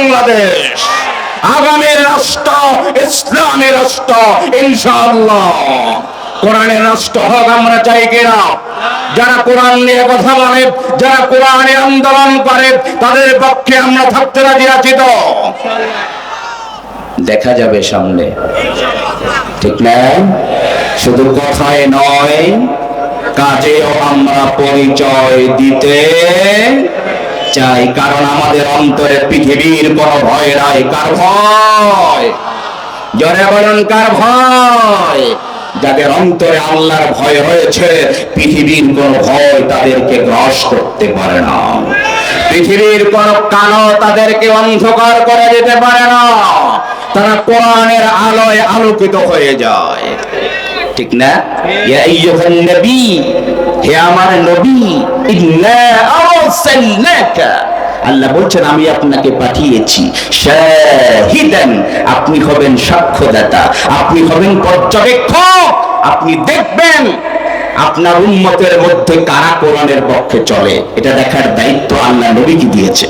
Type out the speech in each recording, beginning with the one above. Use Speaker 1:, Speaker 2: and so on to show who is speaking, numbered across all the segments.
Speaker 1: বাংলাদেশ। আগামীর রাষ্ট্র ইসলামের রাষ্ট্র, ইনশাআল্লাহ। কোরআনের রাষ্ট্র হোক, আমরা চাই কিনা? যারা কোরআন নিয়ে কথা বলে, যারা কোরআনে আন্দোলন করে, তাদের পক্ষে আমরা থাকতে রাজি আছি তো? দেখা যাবে সামনে। ঠিক না? শুধু কথায় নয়, কাজেও আমরা পরিচয় দিতে চাই, কারণ আমাদের অন্তরে পৃথিবীর কোন ভয় নাই, কার ভয়? জরে বলেন, কার ভয়? যাদের অন্তরে আল্লাহর ভয় রয়েছে, পৃথিবীর কোন ভয় তাদেরকে গ্রাস করতে পারে না। পৃথিবীর কোন কালো তাদেরকে অন্ধকার করে দিতে পারে না। তারা কোরআনের আলোয় আলোকিত হয়ে যায়। ঠিক না? হে আমার নবী, ইন্না আল্লাহ বলছেন, আমি আপনাকে পাঠিয়েছি। আপনি হবেন সাক্ষ্যদাতা, আপনি হবেন পর্যবেক্ষক, আপনি দেখবেন আপনার উম্মতের মধ্যে কারা কোরআনের পক্ষে চলে। এটা দেখার দায়িত্ব আল্লাহ নবীকে দিয়েছে।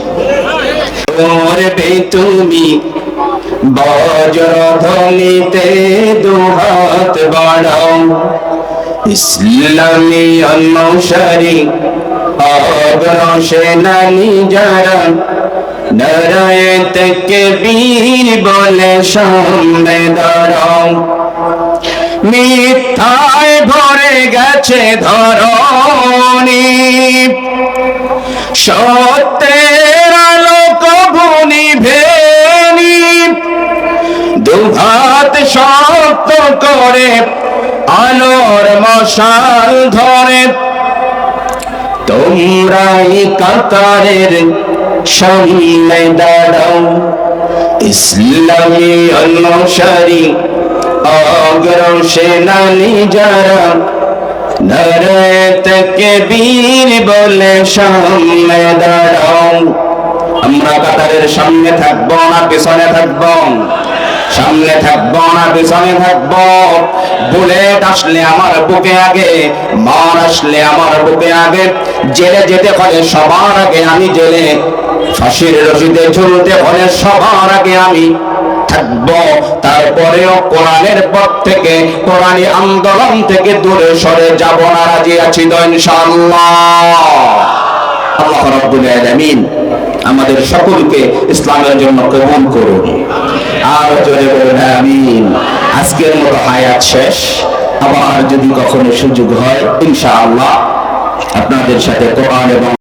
Speaker 1: তুমি বজ্র ধ্বনিতে দুহাত বাড়াও। ইসলামী অনুসারী অগ্রসেনানি যারা নারায় থেকে বীর বলে সামনে দাঁড়াও। মিথ্যায় ভরে গেছে ধরণী। সত্যের আলোক ভুনি ভেনি দুহাত শক্ত করে আলোর মশাল ধরে। তোমরাই কাতারের সামনে দাঁড়াও। ইসলামী অনুসারী অগ্রসেনানি যারা নরতকে বীর বলে সামনে দাঁড়াও। আমরা কাতারের সামনে থাকব না, পেছনে থাকব। সামনে থাকব না, পেছনে থাকব। বুলেট আসলে আমার বুকে আগে, মার আসলে আমার বুকে আগে। জেলে যেতে হলে সবার আগে আমি জেলে, ফাঁসির রশিদে ঝুলতে হলে সবার আগে আমি থাকব। তারপরেও কোরআনের পথ থেকে, কোরআনী আন্দোলন থেকে দূরে সরে যাব না, রাজি আছি আল্লাহ রাব্বুল আলামিন আমাদের সকলকে ইসলামের জন্য কবুল করুন। আর জোরে বলুন, আমিন। আজকের মতো হায়াত শেষ। আবার যদি কখনো সুযোগ হয়, ইনশাআল্লাহ আপনাদের সাথে কোরআন এবং